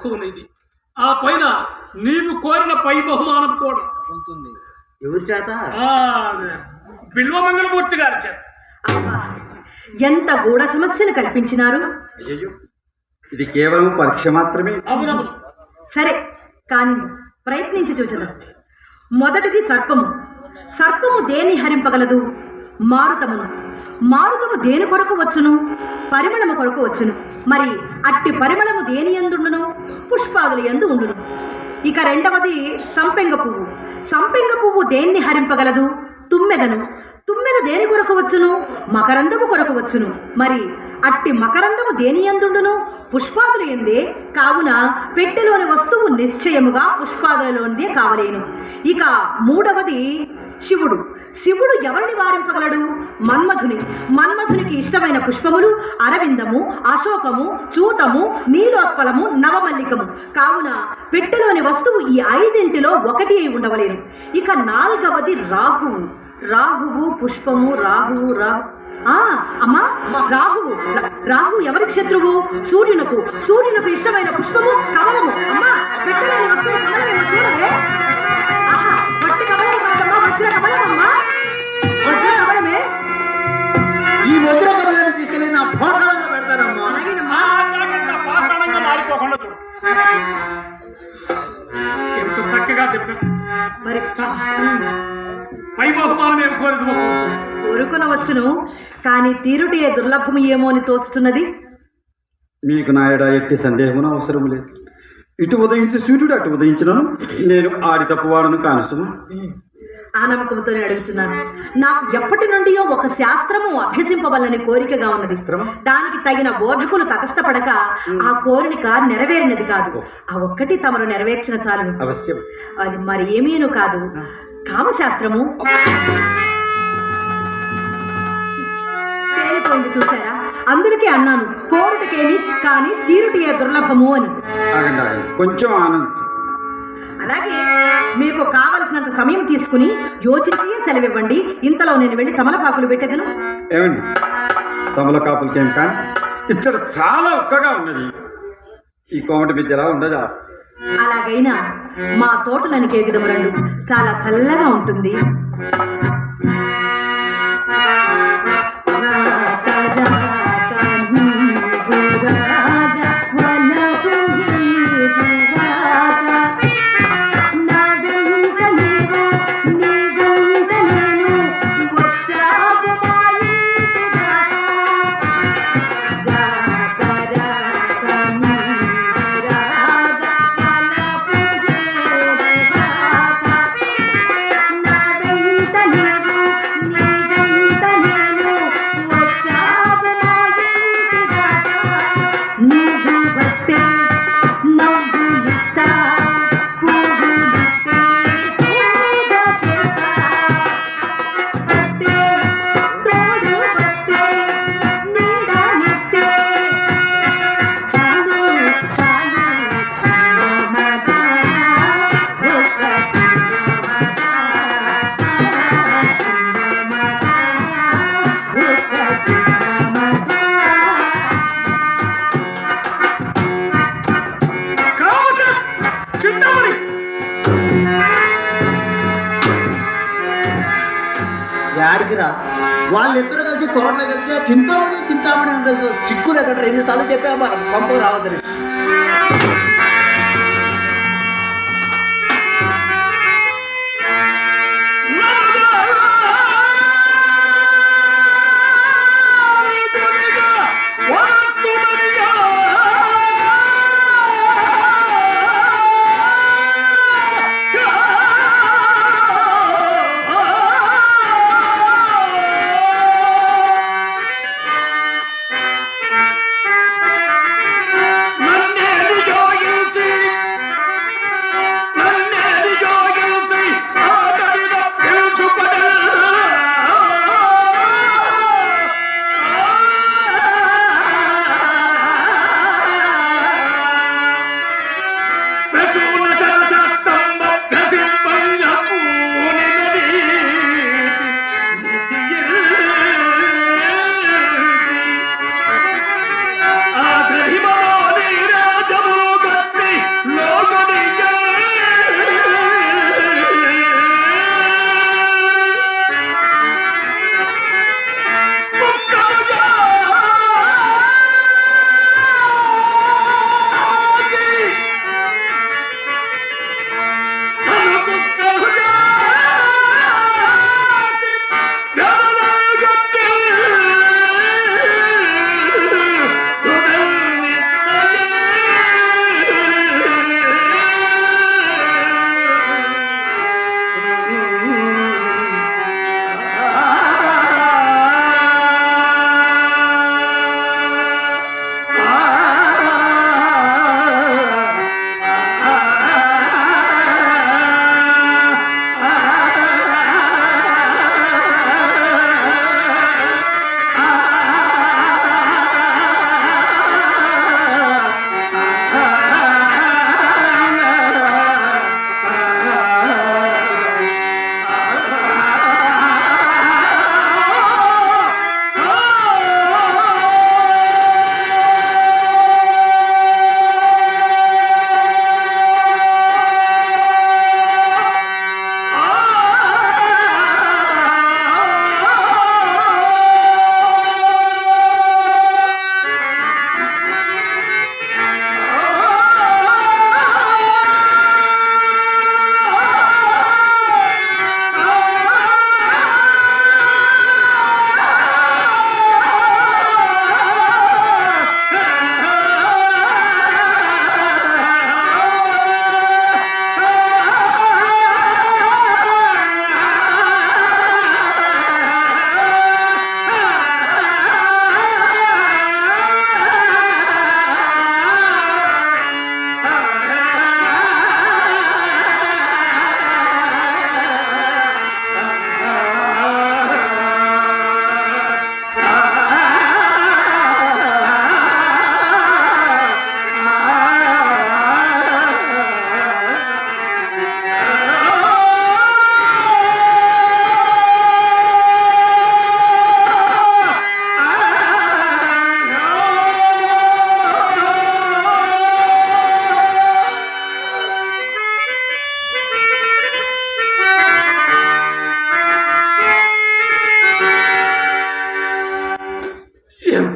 వస్తువులు ఇది. ఆ పైన నీవు కోరిన పై బహుమానం కూడా. ఉంటుంది ఎవరి చేత? బిల్వమంగళమూర్తి గారి చేత. ఎంత గూఢ సమస్యను కల్పించినారు? ఇది కేవలం పరీక్ష మాత్రమే. సరే కానీ ప్రయత్నించి చూచదాం. మొదటిది సర్పము. సర్పము దేని హరింపగలదు? మారుతమును. మారుతము దేని కొరకు వచ్చును? పరిమళము కొరకు వచ్చును. మరి అట్టి పరిమళము దేని ఎందుండును పుష్పాదులు ఎందు ఉండును. ఇక రెండవది సంపెంగ పువ్వు. సంపెంగ పువ్వు దేన్ని హరింపగలదు? తుమ్మెదను. తుమ్మెద దేని కొరకు వచ్చును? మకరందము కొరకు వచ్చును. మరి అట్టి మకరందము దేనియందుండును? పుష్పాదులు ఎందే? కావున పెట్టెలోని వస్తువు నిశ్చయముగా పుష్పాదులలోనిదే కావలేను. ఇక మూడవది శివుడు. శివుడు ఎవరిని వారింపగలడు? మన్మధుని. మన్మధునికి ఇష్టమైన పుష్పములు అరవిందము అశోకము చూతము నీలోత్పలము నవమల్లికము. కావున పెట్టెలోని వస్తువు ఈ ఐదింటిలో ఒకటి అయి ఉండవలేను. ఇక నాల్గవది రాహువు. రాహువు పుష్పము రాహువు రాహు ఆ అమ్మా రాహువు రాహు ఎవరికి శత్రువు? సూర్యునకు. సూర్యునకు ఇష్టమైన పుష్పము కమలము. అమ్మా పెట్టలేని వస్తువు కమలమేమో చూడవే వట్టి కమలం కాదమ్మా వజ్ర కమలమమ్మా. వజ్ర కమలమే. ఈ ముద్ర కమలాన్ని తీసుకెళ్ళి నా పెడతానమ్మా. అలాగేనమ్మా. పాషాణంగా మారిపోకుండా చూడు. ఎంత చక్కగా చెప్తాను మరి కోరిదు కోరుకొనవచ్చును కానీ తీరుటే దుర్లభము ఏమో అని తోచుతున్నది మీకు నాయడ ఎట్టి సందేహమున అవసరం లేదు. ఇటు ఉదయించి సూర్యుడు అటు ఉదయించినను. నేను ఆడి తప్పువాడను కానిస్తున్నా. ఆ నమ్మకంతోనే అడుగుతున్నాను నాకు ఎప్పటి నుండియో ఒక శాస్త్రము అభ్యసింపవలని కోరికగా ఉన్నది. దానికి తగిన బోధకులు తటస్థపడక ఆ కోరిక నెరవేరినది కాదు. ఆ ఒక్కటి తమరు నెరవేర్చిన చాలును. అవశ్యం. అది మరి ఏమీను కాదు. కామశాస్త్రము? తేలిపోయింది చూసారా అందుకే అన్నాను కోరుటకేమి కానీ తీరుటియే దుర్లభము అని. ఆగండి ఆగండి. కొంచెం ఆనంద్ అలాగే మీకు కావలసినంత సమయం తీసుకుని యోచించి సెలవివ్వండి. ఇంతలో నేను వెళ్ళి తమలపాకులు పెట్టేదను. ఏమండి? తమలకాపులకేం కానీ ఇక్కడ చాలా ఒక్కగా ఉన్నది. ఈ కోమటి విద్యలా ఉండదా? అలాగైనా మా తోటలను కేగుదము రండు. చాలా చల్లగా ఉంటుంది. వాళ్ళిద్దరు కలిసి తోటలోకి కలిసి చింతామణి చింతామణి అని సిక్కులు సిగ్గు లేకుండా రెండు సార్లు చెప్పా పంపకు రావద్దని.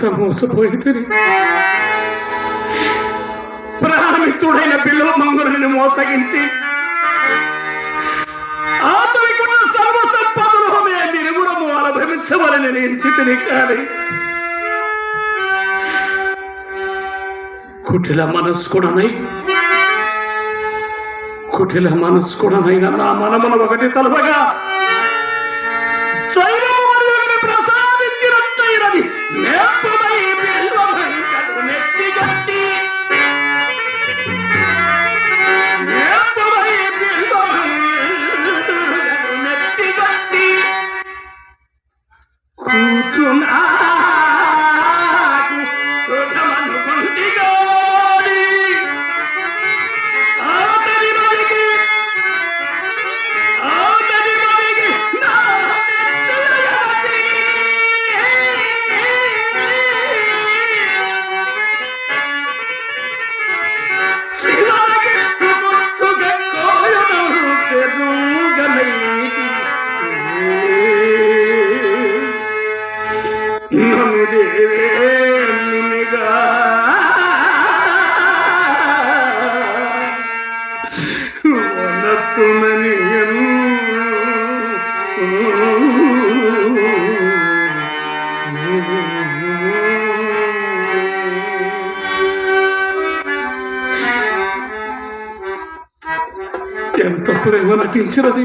ఎంత మోసపోయింది ప్రాణమిత్రుడైన బిల్వ మంగురుని మోసగించి ఆతనికున్న సర్వ సంపదలు నేను నిరుగురము అనుభవించవలని నేను చితిని కానీ. కుటిల మనస్కుడనై కుటిల మనస్కుడనైన నా మనమున ఒకటి తలపగా ఎంత ప్రేమ నటించినది